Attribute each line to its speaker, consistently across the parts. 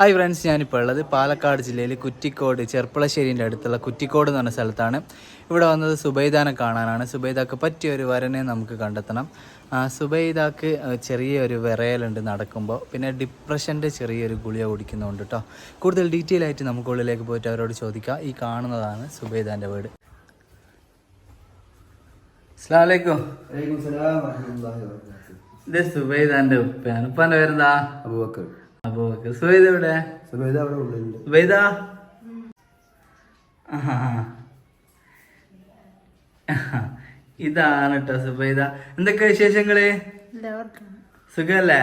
Speaker 1: Hi friends ഞാനിപ്പോൾ ഉള്ളത് പാലക്കാട് ജില്ലയിൽ കുറ്റിക്കോട് ചെർപ്പളശ്ശേരിന്റെ അടുത്തുള്ള കുറ്റിക്കോട് എന്ന് പറഞ്ഞ സ്ഥലത്താണ്. ഇവിടെ വന്നത് സുബൈദാനെ കാണാനാണ്. സുബൈദാക്ക് പറ്റിയ ഒരു വരനെ നമുക്ക് കണ്ടെത്തണം. ആ, സുബൈദാക്ക് ചെറിയൊരു വിറയലുണ്ട് നടക്കുമ്പോൾ പിന്നെ ഡിപ്രഷന്റെ ചെറിയൊരു ഗുളിക കുടിക്കുന്നുണ്ട് കേട്ടോ കൂടുതൽ ഡീറ്റെയിൽ ആയിട്ട് നമുക്ക് ഉള്ളിലേക്ക് പോയിട്ട് അവരോട് ചോദിക്കാം. ഈ കാണുന്നതാണ് സുബൈദാന്റെ വീട്. അസ്ലാമലൈക്കും ഇത് സുബൈദാന്റെ ഉപ്പയാണ്. ഉപ്പാന്റെ പേരെന്താ?
Speaker 2: അബൂബക്കർ.
Speaker 1: അപ്പൊ സുബൈദ എവിടെ?
Speaker 2: സുബൈദ അവിടെ ഉള്ളിലുണ്ട്.
Speaker 1: സുബൈദ ആഹാ. ഇതാണ് കേട്ടോ സുബൈദ എന്തൊക്കെ വിശേഷങ്ങൾ? സുഖല്ലേ?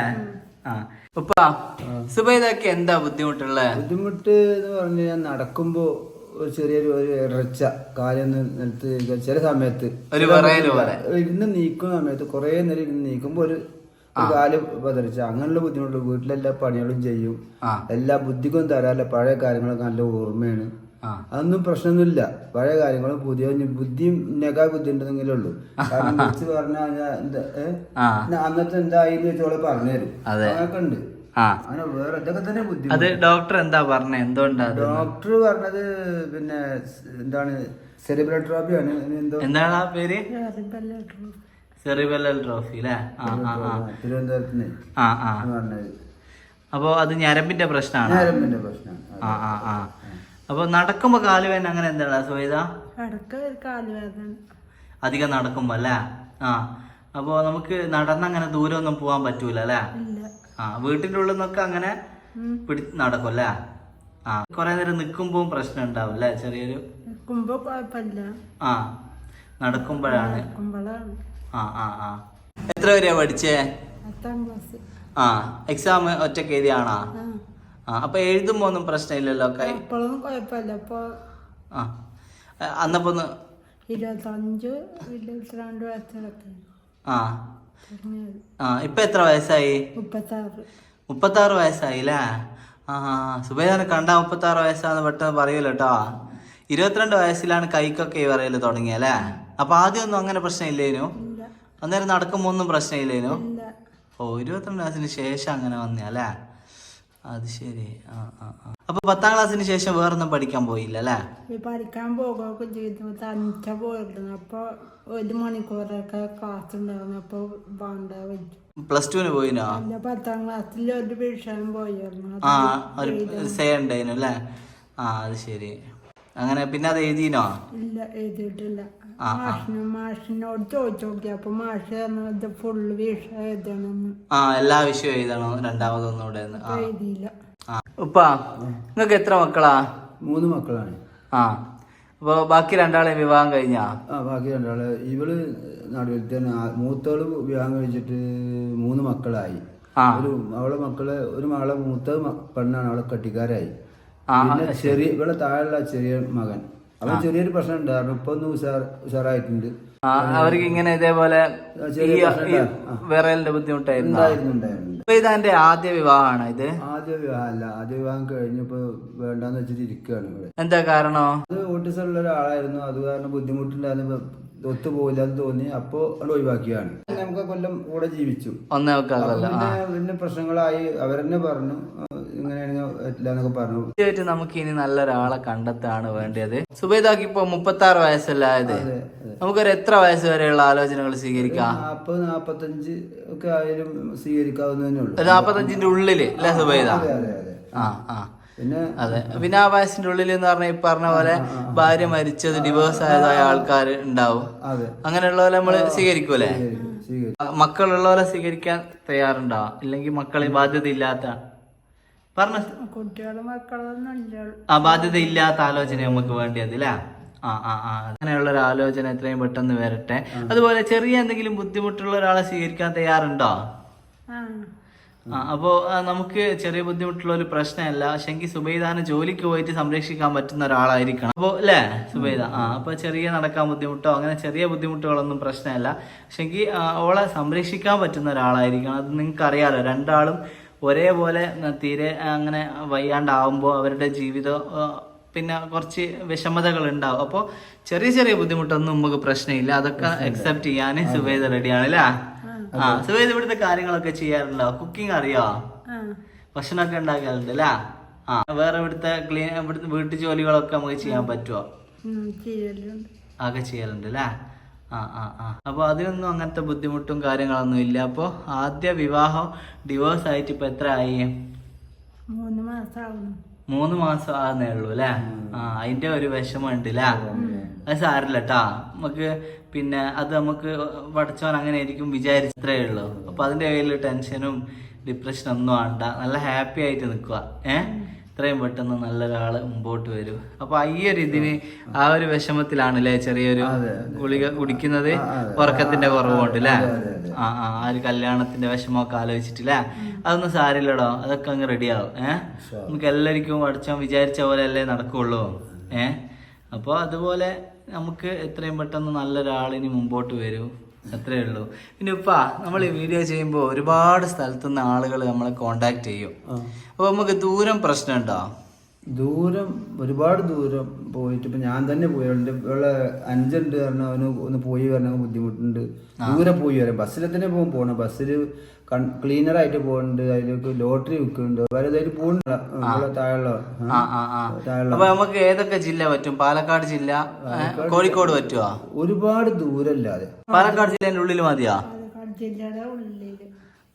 Speaker 1: ആ. ഉപ്പ സുബൈദക്ക് എന്താ ബുദ്ധിമുട്ടുള്ള?
Speaker 2: ബുദ്ധിമുട്ട് എന്ന് പറഞ്ഞു കഴിഞ്ഞാൽ നടക്കുമ്പോ ഒരു ചെറിയൊരു ഒരു ഇറച്ച കാലൊന്ന് നിലത്ത് ചില സമയത്ത്
Speaker 1: ഒരു
Speaker 2: ഇരുന്ന് നീക്കുന്ന സമയത്ത് കുറേ നേരം ഇരുന്ന് നീക്കുമ്പോ ഒരു കാൽ പതറിച്ച അങ്ങനെയുള്ള ബുദ്ധിമുട്ട് വീട്ടിലെല്ലാ പണികളും ചെയ്യും. എല്ലാ ബുദ്ധിക്കും തരാല്ല പഴയ കാര്യങ്ങളൊക്കെ നല്ല ഓർമ്മയാണ്. അതൊന്നും പ്രശ്നമൊന്നുമില്ല. പഴയ കാര്യങ്ങളും പുതിയ ബുദ്ധിയും നെഗാ ബുദ്ധി ഉണ്ടെന്നെങ്കിലേ ഉള്ളൂ. കാരണം വിളിച്ച് പറഞ്ഞാൽ അന്നത്തെ എന്തായി എന്ന് വെച്ചോളെ പറഞ്ഞുതരും
Speaker 1: അതെ.
Speaker 2: ഉണ്ട്.
Speaker 1: ആ.
Speaker 2: അങ്ങനെ വേറെ ബുദ്ധി
Speaker 1: അത് ഡോക്ടർ എന്താ എന്തുകൊണ്ടാ
Speaker 2: ഡോക്ടർ പറഞ്ഞത് പിന്നെ എന്താണ്? സെറിബ്രൽ ട്രോഫിയാണ്. ആണ്
Speaker 1: എന്താണ് ആ പേര്? സെറിബെല്ലൽ ട്രോഫി അല്ലേ ആ ആ ആ.
Speaker 2: തിരുവനന്തപുരത്തിന്
Speaker 1: ആ ആ.
Speaker 2: പറഞ്ഞത്.
Speaker 1: അപ്പൊ അത് ഞരമ്പിന്റെ പ്രശ്നമാണ്.
Speaker 2: ഞരമ്പിന്റെ പ്രശ്നമാണ്.
Speaker 1: ആ ആ ആ. അപ്പൊ നടക്കുമ്പോ കാലുവേന അങ്ങനെ എന്താണ്
Speaker 3: സുവേദ? കാലുവേദന.
Speaker 1: അധികം നടക്കുമ്പോ അല്ലേ ആ. അപ്പോ നമുക്ക് നടന്നങ്ങനെ ദൂരം ഒന്നും പോവാൻ പറ്റൂല അല്ലേ
Speaker 3: ഇല്ല.
Speaker 1: ആ വീട്ടിന്റെ ഉള്ളിൽ നിന്നൊക്കെ അങ്ങനെ പിടി നടക്കും അല്ലേ ആ. കൊറേ നേരം നിക്കുമ്പോ പ്രശ്നം ഉണ്ടാവും അല്ലേ ചെറിയൊരു ആ. നടക്കുമ്പോഴാണ്. ആ ആ ആ. എത്ര വരെയാ പഠിച്ചേ? ആ എക്സാം ഒറ്റയ്ക്ക് എഴുതിയാണോ?
Speaker 3: ആ.
Speaker 1: അപ്പൊ എഴുതുമ്പോ ഒന്നും പ്രശ്നമില്ലല്ലോ കൈ ആ അന്നപ്പോ ഒന്ന്
Speaker 3: ഇരുപത്തഞ്ച് ഇരുപത്തിരണ്ട് വയസ്സിലൊക്കെ
Speaker 1: ആ. ആ ഇപ്പൊ എത്ര വയസ്സായി?
Speaker 3: മുപ്പത്താറ്.
Speaker 1: മുപ്പത്താറ് വയസ്സായി അല്ലേ ആ സുബൈദാനെ കണ്ടാ മുപ്പത്താറ് വയസ്സാന്ന് പെട്ടെന്ന് പറയൂല കേട്ടോ ഇരുപത്തിരണ്ട് വയസ്സിലാണ് കൈക്കൊക്കെ ഈ പറയൽ തുടങ്ങിയല്ലേ അപ്പൊ ആദ്യം ഒന്നും അങ്ങനെ പ്രശ്നമില്ലേനു?
Speaker 3: ഇല്ല
Speaker 1: അന്നേരം നടക്കുമ്പോ ഒന്നും പ്രശ്നമില്ലേനു ഓ ഇരുപത്തിരണ്ട് ക്ലാസ്സിന് ശേഷം അങ്ങനെ വന്നേ അല്ലേ? അത് ശരി. ആ ആ ആ. അപ്പൊ പത്താം ക്ലാസ്സിന് ശേഷം വേറൊന്നും പഠിക്കാൻ പോയില്ല അല്ലേ?
Speaker 3: പഠിക്കാൻ പോകുകയൊക്കെ ചെയ്തു. തനിച്ച പോയിരുന്നു അപ്പൊ ഒരു മണിക്കൂറൊക്കെ ക്ലാസ് ഉണ്ടായിരുന്നു. അപ്പൊ വേണ്ട
Speaker 1: പ്ലസ് ടുവിന് പോയിനോ?
Speaker 3: പത്താം ക്ലാസ്സിൽ ഒരു വിഷയം പോയിരുന്നു.
Speaker 1: ആ
Speaker 3: അത്
Speaker 1: ഒരു സേ ഉണ്ടായിരുന്നു അല്ലേ? ആ അത് ശരി. അങ്ങനെ പിന്നെ അത് എഴുതിനോ?
Speaker 3: ഇല്ല എഴുതിയിട്ടില്ല. മാഷിന് മാഷിനോട് ചോദിച്ചു നോക്കി അപ്പൊ മാഷ് പറഞ്ഞത് ഫുള്ള് വിഷയം എഴുതണമെന്ന്
Speaker 1: ആ എല്ലാ വിഷയവും എഴുതണം? രണ്ടാമതൊന്നുകൂടെ
Speaker 3: എഴുതിയില്ല.
Speaker 1: ഉപ്പാ നിങ്ങൾക്ക് എത്ര മക്കളാ?
Speaker 2: മൂന്ന് മക്കളാണ്.
Speaker 1: ആ. അപ്പൊ ബാക്കി രണ്ടാളെ വിവാഹം കഴിഞ്ഞാ?
Speaker 2: ആ ബാക്കി രണ്ടാൾ. ഇവൾ തന്നെ. മൂത്തോൾ വിവാഹം കഴിച്ചിട്ട് മൂന്ന് മക്കളായി. ഒരു അവളെ മക്കൾ ഒരു മകളെ മൂത്ത പെണ്ണാണ്. അവളെ കട്ടിക്കാരായി. പിന്നെ ചെറിയ ഇവളെ താഴെയുള്ള ചെറിയ മകൻ. അവൻ ചെറിയൊരു പ്രശ്നം ഉണ്ടായിരുന്നു ഇപ്പൊ ഒന്ന് ഉഷാർ ഉഷാറായിട്ടുണ്ട്.
Speaker 1: അവർക്ക് ഇങ്ങനെ ഇതേപോലെ വിറയലിന്റെ ബുദ്ധിമുട്ടായിരുന്നു? ഇതെന്റെ ആദ്യ വിവാഹമാണ് ഇത്?
Speaker 2: ആദ്യ വിവാഹം അല്ല. ആദ്യ വിവാഹം കഴിഞ്ഞപ്പോ വേണ്ടെന്ന് വെച്ചിട്ട് ഇരിക്കുകയാണ് ഇവിടെ.
Speaker 1: എന്താ കാരണം?
Speaker 2: അത് ഓട്ടിസം ഉള്ള ഒരാളായിരുന്നു. അത് കാരണം ബുദ്ധിമുട്ടുണ്ടായിരുന്നു. ഒത്തുപോകില്ല എന്ന് തോന്നി. അപ്പോ അത് ഒഴിവാക്കിയാണ്. നമുക്ക് കൊല്ലം കൂടെ ജീവിച്ചു.
Speaker 1: ഒന്നേ
Speaker 2: പിന്നെ പ്രശ്നങ്ങളായി അവരെന്നെ പറഞ്ഞു. ഇങ്ങനെയാണെങ്കിൽ പറഞ്ഞു.
Speaker 1: തീർച്ചയായിട്ടും നമുക്ക് ഇനി നല്ലൊരാളെ കണ്ടെത്താണ് വേണ്ടത്. സുബൈദാക്ക് ഇപ്പൊ മുപ്പത്തി ആറ് വയസ്സല്ലേ ആയത്
Speaker 2: അതെ അതെ.
Speaker 1: നമുക്കൊരു എത്ര വയസ്സ് വരെയുള്ള ആലോചനകൾ സ്വീകരിക്കാം?
Speaker 2: നാപ്പത് നാപ്പത്തഞ്ച് ഒക്കെ ആയാലും സ്വീകരിക്കാവുന്നതന്നെ ഉള്ളൂ.
Speaker 1: നാപ്പത്തഞ്ചിന്റെ ഉള്ളിൽ അല്ലേ സുബൈദ? ആ ആ.
Speaker 2: പിന്നെ?
Speaker 1: അതെ. പിന്നെ ആ വയസ്സിന്റെ ഉള്ളിൽ എന്ന് പറഞ്ഞ ഈ പറഞ്ഞ പോലെ ഭാര്യ മരിച്ചത് ഡിവോഴ്സ് ആയതായ ആൾക്കാർ ഉണ്ടാവും. അങ്ങനെയുള്ളവരെ നമ്മൾ സ്വീകരിക്കൂലേ
Speaker 2: മക്കളുള്ളവരെ സ്വീകരിക്കും
Speaker 1: സ്വീകരിക്കാൻ തയ്യാറുണ്ടാവാം. ഇല്ലെങ്കിൽ മക്കളെ ബാധ്യത ഇല്ലാത്ത പറഞ്ഞ.
Speaker 3: കുട്ടികളും മക്കളൊന്നും
Speaker 1: ആ ബാധ്യത ഇല്ലാത്ത ആലോചന നമുക്ക് വേണ്ടിയത് അല്ലേ ആ ആ ആ. അങ്ങനെയുള്ള ഒരു ആലോചന എത്രയും പെട്ടെന്ന് വരട്ടെ. അതുപോലെ ചെറിയ എന്തെങ്കിലും ബുദ്ധിമുട്ടുള്ള ഒരാളെ സ്വീകരിക്കാൻ തയ്യാറുണ്ടോ?
Speaker 3: ആ.
Speaker 1: അപ്പോ നമുക്ക് ചെറിയ ബുദ്ധിമുട്ടുള്ള ഒരു പ്രശ്നമല്ല. പക്ഷെങ്കിൽ സുബൈദാനെ ജോലിക്ക് പോയിട്ട് സംരക്ഷിക്കാൻ പറ്റുന്ന ഒരാളായിരിക്കണം. അപ്പോ അല്ലേ സുബൈദ ആ അപ്പൊ ചെറിയ നടക്കാൻ ബുദ്ധിമുട്ടോ അങ്ങനെ ചെറിയ ബുദ്ധിമുട്ടുകളൊന്നും പ്രശ്നമല്ല. പക്ഷെങ്കിൽ ഓളെ സംരക്ഷിക്കാൻ പറ്റുന്ന ഒരാളായിരിക്കണം. അത് നിങ്ങൾക്ക് അറിയാലോ രണ്ടാളും ഒരേപോലെ തീരെ അങ്ങനെ വയ്യാണ്ടാവുമ്പോൾ അവരുടെ ജീവിതം പിന്നെ കുറച്ച് വിഷമതകൾ ഉണ്ടാവും അപ്പോൾ ചെറിയ ചെറിയ ബുദ്ധിമുട്ടൊന്നും നമുക്ക് പ്രശ്നമില്ല. അതൊക്കെ അക്സെപ്റ്റ് ചെയ്യാൻ സുബൈദ റെഡിയാണ് അല്ലേ? ആ. സുബൈദ് ഇവിടുത്തെ കാര്യങ്ങളൊക്കെ ചെയ്യാറുണ്ടോ? കുക്കിംഗ് അറിയോ? ഭക്ഷണമൊക്കെ ഉണ്ടാക്കാറുണ്ട് അല്ലേ? ആ. വേറെ ഇവിടുത്തെ ക്ലീൻ ഇവിടുത്തെ വീട്ടു ജോലികളൊക്കെ നമുക്ക് ചെയ്യാൻ പറ്റുമോ ആകെ ചെയ്യലുണ്ട് അല്ലേ? ആ ആ ആ. അപ്പോൾ അതിനൊന്നും അങ്ങനത്തെ ബുദ്ധിമുട്ടും കാര്യങ്ങളൊന്നും ഇല്ല. അപ്പോൾ ആദ്യ വിവാഹം ഡിവോഴ്സ് ആയിട്ട് ഇപ്പൊ എത്ര ആയി
Speaker 3: മൂന്ന് മാസം ആവുന്നു
Speaker 1: മൂന്ന് മാസം ആകുന്നേ ഉള്ളൂ അല്ലേ? ആ അതിന്റെ ഒരു വിഷമമുണ്ട് അല്ലേ അത് സാരില്ല കേട്ടാ നമുക്ക് പിന്നെ അത് നമുക്ക് പഠിച്ചവൻ അങ്ങനെ ആയിരിക്കും വിചാരിച്ചത്രേ ഉള്ളൂ. അപ്പൊ അതിന്റെ കയ്യിൽ ടെൻഷനും ഡിപ്രഷനും ഒന്നും വേണ്ട നല്ല ഹാപ്പി ആയിട്ട് നിൽക്കുക ഏഹ് ഇത്രയും പെട്ടെന്ന് നല്ലൊരാൾ മുമ്പോട്ട് വരും. അപ്പൊ ഈ ഒരു ഇതിന് ആ ഒരു വിഷമത്തിലാണ് അല്ലേ ചെറിയൊരു ഗുളിക കുടിക്കുന്നത്? ഉറക്കത്തിന്റെ കുറവുണ്ട് അല്ലേ ആ ആ ആ ഒരു കല്യാണത്തിന്റെ വിഷമമൊക്കെ ആലോചിച്ചിട്ടില്ലേ അതൊന്നും സാരില്ലടോ. അതൊക്കെ അങ്ങ് റെഡിയാവും ഏഹ് നമുക്ക് എല്ലാവർക്കും അടച്ചാൽ വിചാരിച്ച പോലെ അല്ലേ നടക്കുള്ളൂ. ഏഹ് അപ്പോൾ അതുപോലെ നമുക്ക് എത്രയും പെട്ടെന്ന് നല്ലൊരാളിനി മുമ്പോട്ട് വരും. അത്രേ ഉള്ളൂ. പിന്നെ ഇപ്പ നമ്മൾ ഈ വീഡിയോ ചെയ്യുമ്പോൾ ഒരുപാട് സ്ഥലത്തുനിന്ന് ആളുകൾ നമ്മളെ കോണ്ടാക്ട് ചെയ്യും. അപ്പൊ നമുക്ക് ദൂരം പ്രശ്നമുണ്ടോ?
Speaker 2: ദൂരം ഒരുപാട് ദൂരം പോയിട്ട് ഇപ്പൊ ഞാൻ തന്നെ പോയി. എന്റെ ഉള്ള അഞ്ചുണ്ട് കാരണം അവന് ഒന്ന് പോയി വരണ ബുദ്ധിമുട്ടുണ്ട്. ദൂരെ പോയി വരാം. ബസ്സിൽ തന്നെ പോകും പോകണം ബസ്സിൽ ക്ലീനർ ആയിട്ട് പോകുന്നുണ്ട് അതിലേക്ക് ലോട്ടറി വിൽക്കുന്നുണ്ട്. വലുതായിട്ട് പോകുന്നുണ്ട് താഴെയുള്ള
Speaker 1: ആ. ആ ആ അപ്പൊ നമുക്ക് ഏതൊക്കെ ജില്ല പറ്റും? പാലക്കാട് ജില്ല കോഴിക്കോട് പറ്റുമോ
Speaker 2: ഒരുപാട് ദൂരല്ലാതെ
Speaker 1: പാലക്കാട് ജില്ലേന്റെ ഉള്ളിൽ മതിയോ?
Speaker 3: പാലക്കാട് ജില്ലയുടെ ഉള്ളിൽ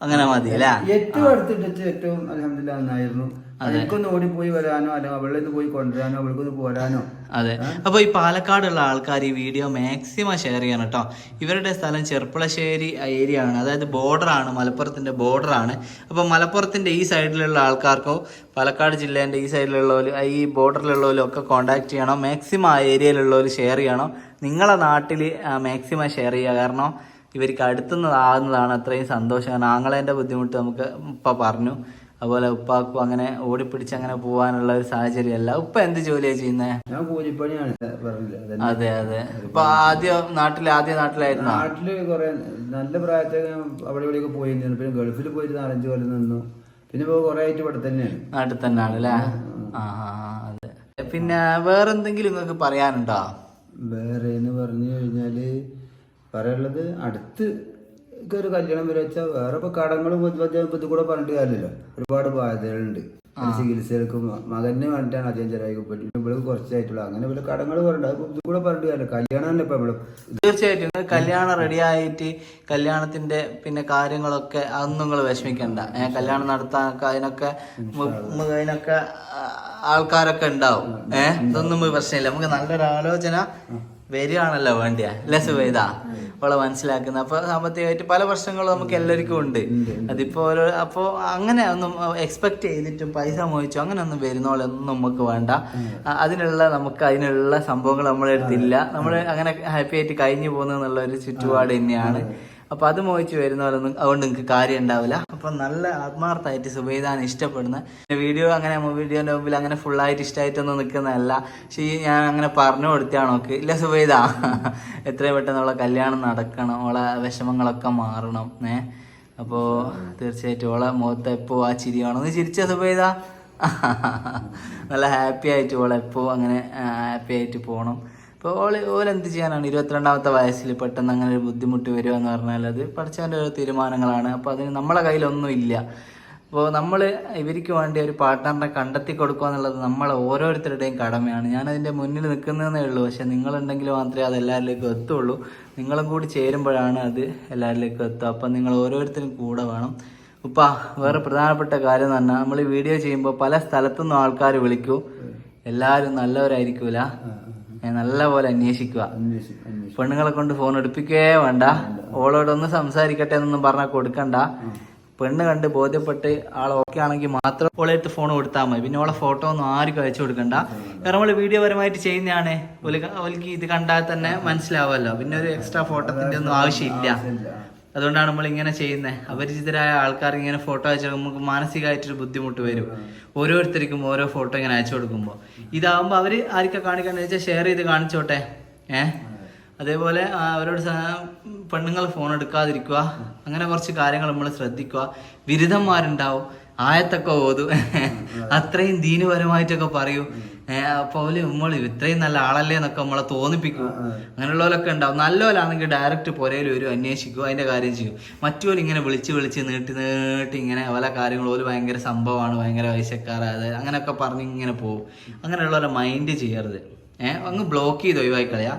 Speaker 1: അങ്ങനെ മതി അല്ലേ
Speaker 2: ഏറ്റവും അടുത്തിട്ട് ഏറ്റവും അലഹമില്ല നന്നായിരുന്നു. എനിക്കൊന്ന് പോയി വരാനോ അല്ലെങ്കിൽ അവളിൽ പോയി കൊണ്ടുവരാനോ അവൾക്കൊന്ന് പോരാനോ?
Speaker 1: അതെ. അപ്പൊ ഈ പാലക്കാടുള്ള ആൾക്കാർ ഈ വീഡിയോ മാക്സിമം ഷെയർ ചെയ്യണം കേട്ടോ ഇവരുടെ സ്ഥലം ചെർപ്പളശ്ശേരി ഏരിയ ആണ് അതായത് ബോർഡർ ആണ് മലപ്പുറത്തിന്റെ ബോർഡർ ആണ്. അപ്പൊ മലപ്പുറത്തിന്റെ ഈ സൈഡിലുള്ള ആൾക്കാർക്കോ പാലക്കാട് ജില്ലേന്റെ ഈ സൈഡിലുള്ളവരും ഈ ബോർഡറിലുള്ളവരും ഒക്കെ കോണ്ടാക്ട് ചെയ്യണം. മാക്സിമം ആ ഏരിയയിലുള്ളവർ ഷെയർ ചെയ്യണം. നിങ്ങളെ നാട്ടിൽ മാക്സിമം ഷെയർ ചെയ്യുക. കാരണം ഇവർക്ക് അടുത്തുനിന്നാകുന്നതാണ് അത്രയും സന്തോഷം. കാരണം ആങ്ങളേന്റെ ബുദ്ധിമുട്ട് നമുക്ക് ഇപ്പൊ പറഞ്ഞു. അതുപോലെ ഉപ്പാക്കും അങ്ങനെ ഓടിപ്പിടിച്ച് അങ്ങനെ പോകാനുള്ള ഒരു സാഹചര്യമല്ല. ഉപ്പ എന്ത് ജോലിയാ ചെയ്യുന്നത്
Speaker 2: ഞാൻ കൂലിപ്പണിയാണ് പറഞ്ഞില്ല
Speaker 1: അതെ അതെ. ഇപ്പൊ ആദ്യം നാട്ടിൽ ആദ്യ നാട്ടിലായിരുന്നു?
Speaker 2: നാട്ടിൽ കുറെ നല്ല പ്രായത്തിൽ അവിടെ ഇവിടെയൊക്കെ പോയി പിന്നെ ഗൾഫിൽ പോയിട്ട് നാലഞ്ച് കൊല്ലം നിന്നു. പിന്നെ ഇപ്പൊ കുറെ ആയിട്ട് ഇവിടെ തന്നെയാണ്.
Speaker 1: നാട്ടിൽ തന്നെയാണ് അല്ലേ ആ, അതെ. പിന്നെ വേറെന്തെങ്കിലും നിങ്ങൾക്ക് പറയാനുണ്ടോ?
Speaker 2: വേറെ എന്ന് പറഞ്ഞു കഴിഞ്ഞാൽ പറയാനുള്ളത് അടുത്ത് ഒക്കെ ഒരു കല്യാണം വരെ വെച്ചാൽ വേറെ ഇപ്പൊ കടങ്ങളും ഇത് കൂടെ പറഞ്ഞിട്ട് കാര്യമില്ലല്ലോ ഒരുപാട് ബാധ്യതകളുണ്ട്. ചികിത്സകൾക്കും മകന് വേണ്ടിയിട്ടാണ് അധികം ചെലവായി. പറ്റും ഇവൾക്ക് കുറച്ചായിട്ടുള്ളൂ അങ്ങനെ വല്ല കടങ്ങൾ അത് ഇത് കൂടെ പറഞ്ഞിട്ട് കാര്യമില്ല. കല്യാണം ഇപ്പൊ ഇവിടെ
Speaker 1: തീർച്ചയായിട്ടും. കല്യാണം റെഡി ആയിട്ട് കല്യാണത്തിന്റെ പിന്നെ കാര്യങ്ങളൊക്കെ അതൊന്നും നിങ്ങൾ വിഷമിക്കണ്ട. കല്യാണം നടത്താനൊക്കെ അതിനൊക്കെ അതിനൊക്കെ ആൾക്കാരൊക്കെ ഉണ്ടാവും ഏഹ് ഇതൊന്നും പ്രശ്നമില്ല. നമുക്ക് നല്ലൊരു ആലോചന വരികയാണല്ലോ വേണ്ടിയ. അല്ലേ സുവേദ അവളെ മനസ്സിലാക്കുന്നത്. അപ്പൊ സാമ്പത്തികമായിട്ട് പല പ്രശ്നങ്ങളും നമുക്ക് എല്ലാവർക്കും ഉണ്ട്. അതിപ്പോ ഓരോ അപ്പോ അങ്ങനെ ഒന്നും എക്സ്പെക്ട് ചെയ്തിട്ടും പൈസ മോഹിച്ചു അങ്ങനെ ഒന്നും വരുന്നോളൊന്നും നമുക്ക് വേണ്ട. അതിനുള്ള നമുക്ക് അതിനുള്ള സംഭവങ്ങൾ നമ്മളെ അടുത്തില്ല നമ്മൾ അങ്ങനെ ഹാപ്പി ആയിട്ട് കഴിഞ്ഞു പോകുന്നു എന്നുള്ള ഒരു ചുറ്റുപാട് തന്നെയാണ്. അപ്പൊ അത് മോഹിച്ച് വരുന്നവരൊന്നും അതുകൊണ്ട് നിങ്ങൾക്ക് കാര്യം ഉണ്ടാവില്ല. അപ്പൊ നല്ല ആത്മാർത്ഥമായിട്ട് സുബൈദാൻ ഇഷ്ടപ്പെടുന്ന. വീഡിയോ അങ്ങനെ വീഡിയോന്റെ മുമ്പിൽ അങ്ങനെ ഫുള്ളായിട്ട് ഇഷ്ടമായിട്ടൊന്നും നിൽക്കുന്നതല്ല പക്ഷേ ഞാൻ അങ്ങനെ പറഞ്ഞു കൊടുത്താൽ നോക്ക്. ഇല്ല സുബൈദ. എത്രയും പെട്ടെന്ന് അവളെ കല്യാണം നടക്കണം. അവളെ വിഷമങ്ങളൊക്കെ മാറണം. ഏ? അപ്പോൾ തീർച്ചയായിട്ടും അവളെ മുഖത്ത് എപ്പോ ആ ചിരി വേണം ചിരിച്ച സുബൈദ? നല്ല ഹാപ്പി ആയിട്ട് ഓളെ എപ്പോ അങ്ങനെ ഹാപ്പി ആയിട്ട് പോകണം ഇപ്പോൾ ഓലെന്ത് ചെയ്യാനാണ്? ഇരുപത്തിരണ്ടാമത്തെ വയസ്സിൽ പെട്ടെന്ന് അങ്ങനെ ഒരു ബുദ്ധിമുട്ട് വരിക എന്ന് പറഞ്ഞാൽ അത് പഠിച്ചവന്റെ ഓരോ തീരുമാനങ്ങളാണ്. അപ്പോൾ അതിന് നമ്മളെ കയ്യിലൊന്നും ഇല്ല. അപ്പോൾ നമ്മൾ ഇവർക്ക് വേണ്ടി ഒരു പാർട്ട്ണറിനെ കണ്ടെത്തി കൊടുക്കുക എന്നുള്ളത് നമ്മളെ ഓരോരുത്തരുടെയും കടമയാണ്. ഞാൻ അതിന്റെ മുന്നിൽ നിൽക്കുന്നതെന്നേ ഉള്ളൂ. പക്ഷേ നിങ്ങളുണ്ടെങ്കിൽ മാത്രമേ അത് എല്ലാവരിലേക്കും എത്തുള്ളൂ. നിങ്ങളും കൂടി ചേരുമ്പോഴാണ് അത് എല്ലാവരിലേക്കും എത്തുക. അപ്പം നിങ്ങൾ ഓരോരുത്തരും കൂടെ വേണം. ഉപ്പാ വേറെ പ്രധാനപ്പെട്ട കാര്യം എന്ന് പറഞ്ഞാൽ നമ്മൾ വീഡിയോ ചെയ്യുമ്പോൾ പല സ്ഥലത്തുനിന്നും ആൾക്കാർ വിളിക്കൂ. എല്ലാവരും നല്ലവരായിരിക്കൂല. നല്ലപോലെ അന്വേഷിക്കുക.
Speaker 2: അന്വേഷിക്കും അന്വേഷിക്കും.
Speaker 1: പെണ്ണുങ്ങളെ കൊണ്ട് ഫോൺ എടുപ്പിക്കേ വേണ്ട. ഓളോടൊന്ന് സംസാരിക്കട്ടെ എന്നൊന്നും പറഞ്ഞാൽ കൊടുക്കണ്ട. പെണ്ണ് കണ്ട് ബോധ്യപ്പെട്ട് ആൾ ഓക്കെ ആണെങ്കിൽ മാത്രം ഓളെടുത്ത് ഫോൺ കൊടുത്താൽ മതി. പിന്നെ ഓളെ ഫോട്ടോ ഒന്നും ആർക്കും അയച്ചു കൊടുക്കണ്ട. കാരണം നമ്മൾ വീഡിയോ പരമായിട്ട് ചെയ്യുന്നതാണ്. ഓൽക്ക് ഇത് കണ്ടാൽ തന്നെ മനസ്സിലാവുമല്ലോ. പിന്നെ ഒരു എക്സ്ട്രാ ഫോട്ടോത്തിന്റെ ഒന്നും ആവശ്യമില്ല. അതുകൊണ്ടാണ് നമ്മൾ ഇങ്ങനെ ചെയ്യുന്നത് അപരിചിതരായ ആൾക്കാർ ഇങ്ങനെ ഫോട്ടോ അയച്ചാൽ നമുക്ക് മാനസികമായിട്ടൊരു ബുദ്ധിമുട്ട് വരും. ഓരോരുത്തർക്കും ഓരോ ഫോട്ടോ ഇങ്ങനെ അയച്ചു കൊടുക്കുമ്പോൾ ഇതാവുമ്പോൾ അവർ ആർക്കാ കാണിക്കാന്ന് വെച്ചാൽ ഷെയർ ചെയ്ത് കാണിച്ചോട്ടെ. ഏഹ് അതേപോലെ അവരോട് പെണ്ണുങ്ങൾ ഫോൺ എടുക്കാതിരിക്കുക. അങ്ങനെ കുറച്ച് കാര്യങ്ങൾ നമ്മൾ ശ്രദ്ധിക്കുക. ബിരുദന്മാരുണ്ടാവും ആയത്തൊക്കെ ഓതു. അത്രയും ദീനപരമായിട്ടൊക്കെ പറയൂ. അപ്പൊ അവൽ നമ്മൾ ഇത്രയും നല്ല ആളല്ലേ എന്നൊക്കെ നമ്മളെ തോന്നിപ്പിക്കും. അങ്ങനെയുള്ളവരൊക്കെ ഉണ്ടാവും. നല്ലവരാണെങ്കിൽ ഡയറക്റ്റ് പുരയിൽ വരും അന്വേഷിക്കും അതിന്റെ കാര്യം ചെയ്യും. മറ്റുപോലെ ഇങ്ങനെ വിളിച്ച് വിളിച്ച് നീട്ടി നീട്ടി ഇങ്ങനെ പല കാര്യങ്ങളും. ഒരു ഭയങ്കര സംഭവമാണ് ഭയങ്കര വയസ്സക്കാരായത് അങ്ങനെയൊക്കെ പറഞ്ഞ് ഇങ്ങനെ പോകും. അങ്ങനെയുള്ളവരെ മൈൻഡ് ചെയ്യരുത്. ഏഹ് അങ്ങ് ബ്ലോക്ക് ചെയ്ത് ഒഴിവാക്കി കളയാ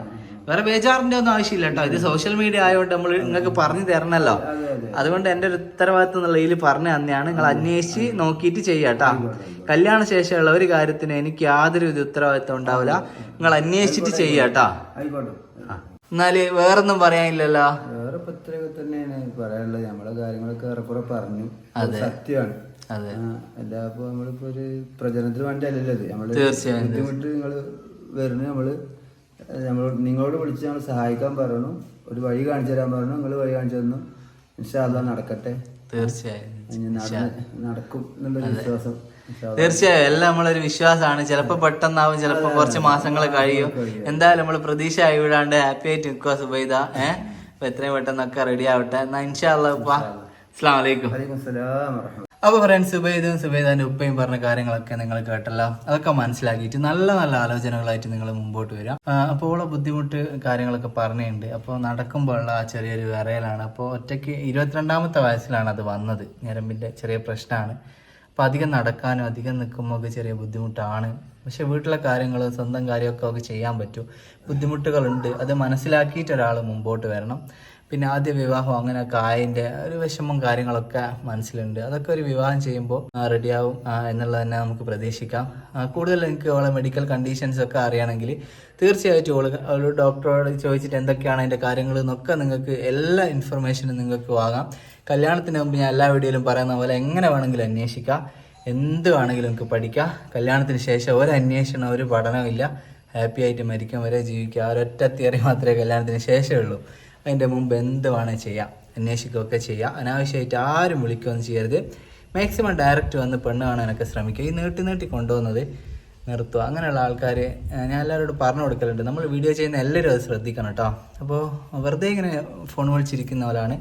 Speaker 1: വേറെ ബേജാറിന്റെ ഒന്നും ആവശ്യമില്ല കേട്ടോ. ഇത് സോഷ്യൽ മീഡിയ ആയതുകൊണ്ട് നമ്മൾ നിങ്ങൾക്ക് പറഞ്ഞു തരണല്ലോ. അതുകൊണ്ട് എന്റെ ഒരു ഉത്തരവാദിത്വം എന്നുള്ള ഇതിൽ പറഞ്ഞു തന്നെയാണ് നിങ്ങൾ അന്വേഷിച്ച് നോക്കിയിട്ട് ചെയ്യാട്ടാ കല്യാണ ശേഷമുള്ള ഒരു കാര്യത്തിന് എനിക്ക് യാതൊരു വിധ ഉത്തരവാദിത്വം ഉണ്ടാവില്ല. നിങ്ങൾ അന്വേഷിച്ചിട്ട് ചെയ്യാട്ടാ എന്നാൽ വേറൊന്നും പറയാനില്ലല്ലോ.
Speaker 2: വേറെ ഇപ്പൊ ഇത്രയൊക്കെ തന്നെയാണ് പറയാനുള്ളത്. നമ്മളെ കാര്യങ്ങളൊക്കെ ഏറെക്കുറെ പറഞ്ഞു. അത്. സത്യമാണ്. അല്ല അപ്പൊ നമ്മളിപ്പോ ഒരു പ്രചരണത്തിന് വേണ്ടി അല്ലല്ലോ ഇത്.
Speaker 1: നമ്മൾ
Speaker 2: ബുദ്ധിമുട്ട് നിങ്ങൾ വരുന്നു നമ്മൾ നമ്മൾ നിങ്ങളോട് വിളിച്ച് ഞങ്ങൾ സഹായിക്കാൻ പറയണു ഒരു വഴി കാണിച്ചു തരാൻ പറഞ്ഞു. നിങ്ങൾ വഴി കാണിച്ചു തന്നു. ഇൻഷാല്ല നടക്കട്ടെ.
Speaker 1: തീർച്ചയായും.
Speaker 2: നടക്കും എന്നുള്ളൊരു വിശ്വാസം.
Speaker 1: തീർച്ചയായും. എല്ലാം നമ്മളൊരു വിശ്വാസമാണ്. ചിലപ്പോ പെട്ടെന്നാവും ചിലപ്പോ കുറച്ച് മാസങ്ങൾ കഴിയും. എന്തായാലും നമ്മൾ പ്രതീക്ഷ ആയിവിടാണ്ട് ഹാപ്പി ആയിട്ട് നിൽക്കുക സുബൈദ. ഏഹ് അപ്പൊ എത്രയും പെട്ടെന്നൊക്കെ റെഡി ആവട്ടെ. എന്നാ ഇൻഷാല്ല അസ്സാം വലൈക്കും
Speaker 2: വലൈക്കും സലാം വറഹ്മത്തുള്ളാഹി.
Speaker 1: അപ്പൊ ഫ്രണ്ട്സ് സുബൈദും സുബൈദാന്റെ ഉപ്പയും പറഞ്ഞ കാര്യങ്ങളൊക്കെ നിങ്ങൾ കേട്ടല്ലോ. അതൊക്കെ മനസ്സിലാക്കിയിട്ട് നല്ല നല്ല ആലോചനകളായിട്ട് നിങ്ങൾ മുമ്പോട്ട് വരാം. അപ്പോൾ ഉള്ള ബുദ്ധിമുട്ട് കാര്യങ്ങളൊക്കെ പറഞ്ഞിട്ടുണ്ട്. അപ്പോൾ നടക്കുമ്പോഴുള്ള ആ ചെറിയൊരു വിറയലാണ്. അപ്പോൾ ഒറ്റയ്ക്ക് ഇരുപത്തിരണ്ടാമത്തെ വയസ്സിലാണ് അത് വന്നത്. ഞരമ്പിന്റെ ചെറിയ പ്രശ്നമാണ്. അപ്പോൾ അധികം നടക്കാനും അധികം നിൽക്കുമ്പോൾ ഒക്കെ ചെറിയ ബുദ്ധിമുട്ടാണ്. പക്ഷേ വീട്ടിലെ കാര്യങ്ങൾ സ്വന്തം കാര്യമൊക്കെ ഒക്കെ ചെയ്യാൻ പറ്റും. ബുദ്ധിമുട്ടുകളുണ്ട്. അത് മനസ്സിലാക്കിയിട്ട് ഒരാൾ മുമ്പോട്ട് വരണം. പിന്നെ ആദ്യ വിവാഹം അങ്ങനെ ആയതിന്റെ ഒരു വിഷമം കാര്യങ്ങളൊക്കെ മനസ്സിലുണ്ട്. അതൊക്കെ ഒരു വിവാഹം ചെയ്യുമ്പോൾ റെഡിയാവും എന്നുള്ളത് തന്നെ നമുക്ക് പ്രതീക്ഷിക്കാം. കൂടുതൽ എനിക്ക് അവളെ മെഡിക്കൽ കണ്ടീഷൻസ് ഒക്കെ അറിയണമെങ്കിൽ തീർച്ചയായിട്ടും ഒരു ഡോക്ടറോട് ചോദിച്ചിട്ട് എന്തൊക്കെയാണ് അതിന്റെ കാര്യങ്ങൾ എന്നൊക്കെ നിങ്ങൾക്ക് എല്ലാ ഇൻഫർമേഷനും നിങ്ങൾക്ക് വാങ്ങാം. കല്യാണത്തിന് മുമ്പ് ഞാൻ എല്ലാ വീഡിയോയിലും പറയുന്ന പോലെ എങ്ങനെ വേണമെങ്കിലും അന്വേഷിക്കാം. എന്ത് വേണമെങ്കിലും നിങ്ങൾക്ക് പഠിക്കാം. കല്യാണത്തിന് ശേഷം ഒരു അന്വേഷണം ഒരു പഠനമില്ല ഹാപ്പി ആയിട്ട് മരിക്കാൻ വരെ ജീവിക്കുക. ഒരൊറ്റ തിയറി മാത്രമേ കല്യാണത്തിന് ശേഷമുള്ളൂ. അതിന്റെ മുമ്പ് എന്ത് വേണേൽ ചെയ്യാം. അന്വേഷിക്കുകയൊക്കെ ചെയ്യാം. അനാവശ്യമായിട്ട് ആരും വിളിക്കുകയൊന്നും ചെയ്യരുത്. മാക്സിമം ഡയറക്റ്റ് വന്ന് പെണ്ണ് കാണാനൊക്കെ ശ്രമിക്കുക. ഈ നീട്ടി നീട്ടി കൊണ്ടുപോകുന്നത് നിർത്തുക. അങ്ങനെയുള്ള ആൾക്കാർ ഞാൻ എല്ലാവരോടും പറഞ്ഞു കൊടുക്കലുണ്ട്. നമ്മൾ വീഡിയോ ചെയ്യുന്ന എല്ലാവരും അത് ശ്രദ്ധിക്കണം കേട്ടോ. അപ്പോൾ വെറുതെ ഇങ്ങനെ ഫോൺ വിളിച്ചിരിക്കുന്നവരാണ്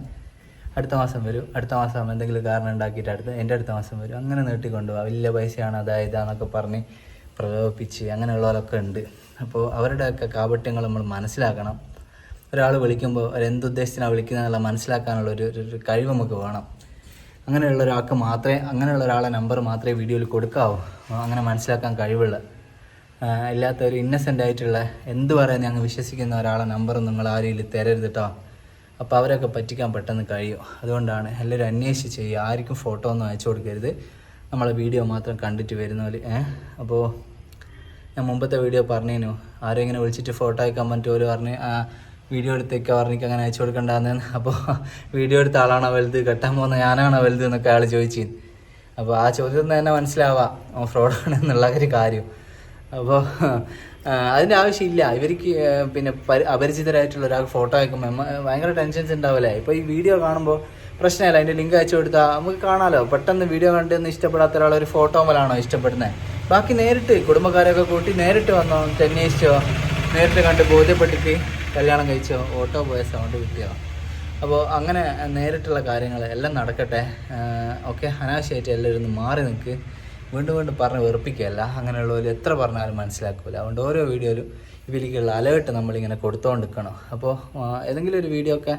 Speaker 1: അടുത്ത മാസം വരും. അടുത്ത മാസം എന്തെങ്കിലും കാരണം ഉണ്ടാക്കിയിട്ട് അടുത്ത എന്റെ അടുത്ത മാസം വരും. അങ്ങനെ നീട്ടി കൊണ്ടുപോകുക വലിയ പൈസയാണ് അതായത് ഇതാന്നൊക്കെ പറഞ്ഞ് പ്രകോപിപ്പിച്ച് അങ്ങനെയുള്ളവരൊക്കെ ഉണ്ട്. അപ്പോൾ അവരുടെയൊക്കെ കാപട്യങ്ങൾ നമ്മൾ മനസ്സിലാക്കണം. ഒരാൾ വിളിക്കുമ്പോൾ എന്ത് എന്തുദ്ദേശത്തിനാണ് വിളിക്കുന്നതെന്നുള്ള മനസ്സിലാക്കാനുള്ള ഒരു ഒരു- കഴിവ് നമുക്ക് വേണം. അങ്ങനെയുള്ള ഒരാൾക്ക് മാത്രമേ അങ്ങനെയുള്ള ഒരാളെ നമ്പർ മാത്രമേ വീഡിയോയിൽ കൊടുക്കാവൂ. അങ്ങനെ മനസ്സിലാക്കാൻ കഴിവുള്ള. ഇല്ലാത്ത ഒരു ഇന്നസെന്റ് ആയിട്ടുള്ള എന്ത് പറയാൻ ഞങ്ങൾ വിശ്വസിക്കുന്ന ഒരാളെ നമ്പർ നിങ്ങൾ ആരെങ്കിലും തരരുത് കേട്ടോ അപ്പോൾ അവരൊക്കെ പറ്റിക്കാൻ പെട്ടെന്ന് കഴിയും. അതുകൊണ്ടാണ് എല്ലാവരും അന്വേഷിച്ച് ചെയ്യുക ആർക്കും ഫോട്ടോ ഒന്നും അയച്ചു കൊടുക്കരുത്. നമ്മളെ വീഡിയോ മാത്രം കണ്ടിട്ട് വരുന്നവർ ഏഹ് അപ്പോൾ ഞാൻ മുമ്പത്തെ വീഡിയോ പറഞ്ഞേനു. ആരെങ്കിലും വിളിച്ചിട്ട് ഫോട്ടോ അയക്കാൻ പറ്റുമോ ഒരു പറഞ്ഞ് വീഡിയോ എടുത്തേക്ക് പറഞ്ഞിട്ട് അങ്ങനെ അയച്ചു കൊടുക്കണ്ടെന്ന്. അപ്പോൾ വീഡിയോ എടുത്ത ആളാണോ വലുത്? കെട്ടാൻ പോകുന്ന ഞാനാണോ വലുത് എന്നൊക്കെ ആൾ ചോദിച്ചു. അപ്പോൾ ആ ചോദ്യം തന്നെ മനസ്സിലാവാം. ഫ്രോഡാണ് എന്നുള്ള ഒരു കാര്യം. അപ്പോൾ അതിന്റെ ആവശ്യമില്ല. ഇവർക്ക് പിന്നെ പരി- അപരിചിതരായിട്ടുള്ള ഒരാൾ ഫോട്ടോ അയക്കുമ്പോൾ ഭയങ്കര ടെൻഷൻസ് ഉണ്ടാവില്ലേ ഇപ്പോൾ ഈ വീഡിയോ കാണുമ്പോൾ പ്രശ്നമില്ല. അതിന്റെ ലിങ്ക് അയച്ചു കൊടുത്താൽ നമുക്ക് കാണാമല്ലോ പെട്ടെന്ന് വീഡിയോ കണ്ടെന്ന് ഇഷ്ടപ്പെടാത്ത ഒരാൾ ഒരു ഫോട്ടോ പോലാണോ ഇഷ്ടപ്പെടുന്നത് ബാക്കി നേരിട്ട് കുടുംബക്കാരൊക്കെ കൂട്ടി നേരിട്ട് വന്നോ? അന്വേഷിച്ചോ നേരിട്ട് കണ്ട് ബോധ്യപ്പെട്ടിട്ട് കല്യാണം കഴിച്ചോ ഓട്ടോ പോയ സൗണ്ട് കിട്ടിയോ? അപ്പോൾ അങ്ങനെ നേരിട്ടുള്ള കാര്യങ്ങൾ എല്ലാം നടക്കട്ടെ. ഓക്കെ അനാവശ്യമായിട്ട് എല്ലാവരും ഒന്ന് മാറി നിൽക്ക് വീണ്ടും വീണ്ടും പറഞ്ഞ് വെറുപ്പിക്കുകയല്ല. അങ്ങനെയുള്ളവർ എത്ര പറഞ്ഞാലും മനസ്സിലാക്കില്ല അതുകൊണ്ട് ഓരോ വീഡിയോയിലും ഇവരിക്കുള്ള അലേർട്ട് നമ്മളിങ്ങനെ കൊടുത്തുകൊണ്ട് അപ്പോൾ ഏതെങ്കിലും ഒരു വീഡിയോ ഒക്കെ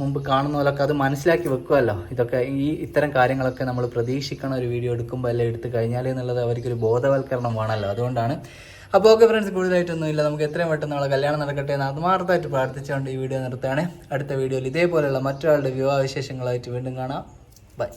Speaker 1: മുമ്പ് കാണുന്ന പോലൊക്കെ അത് മനസ്സിലാക്കി വെക്കുമല്ലോ ഇതൊക്കെ ഈ ഇത്തരം കാര്യങ്ങളൊക്കെ നമ്മൾ പ്രതീക്ഷിക്കണ ഒരു വീഡിയോ എടുക്കുമ്പോൾ എല്ലാം എടുത്തു കഴിഞ്ഞാൽ എന്നുള്ളത് അവർക്കൊരു ബോധവൽക്കരണം വേണമല്ലോ. അതുകൊണ്ടാണ് അപ്പോൾ ഓക്കെ ഫ്രണ്ട്സ് കൂടുതലായിട്ടൊന്നുമില്ല നമുക്ക് എത്രയും പെട്ടെന്ന് നമ്മളെ കല്യാണം നടക്കട്ടെ എന്ന് ആത്മാർത്ഥമായിട്ട് പ്രാർത്ഥിച്ചുകൊണ്ട് ഈ വീഡിയോ നിർത്തുകയാണ്. അടുത്ത വീഡിയോയിൽ ഇതേപോലെയുള്ള മറ്റൊരാളുടെ വിവാഹ വിശേഷങ്ങളായിട്ട് വീണ്ടും കാണാം. ബൈ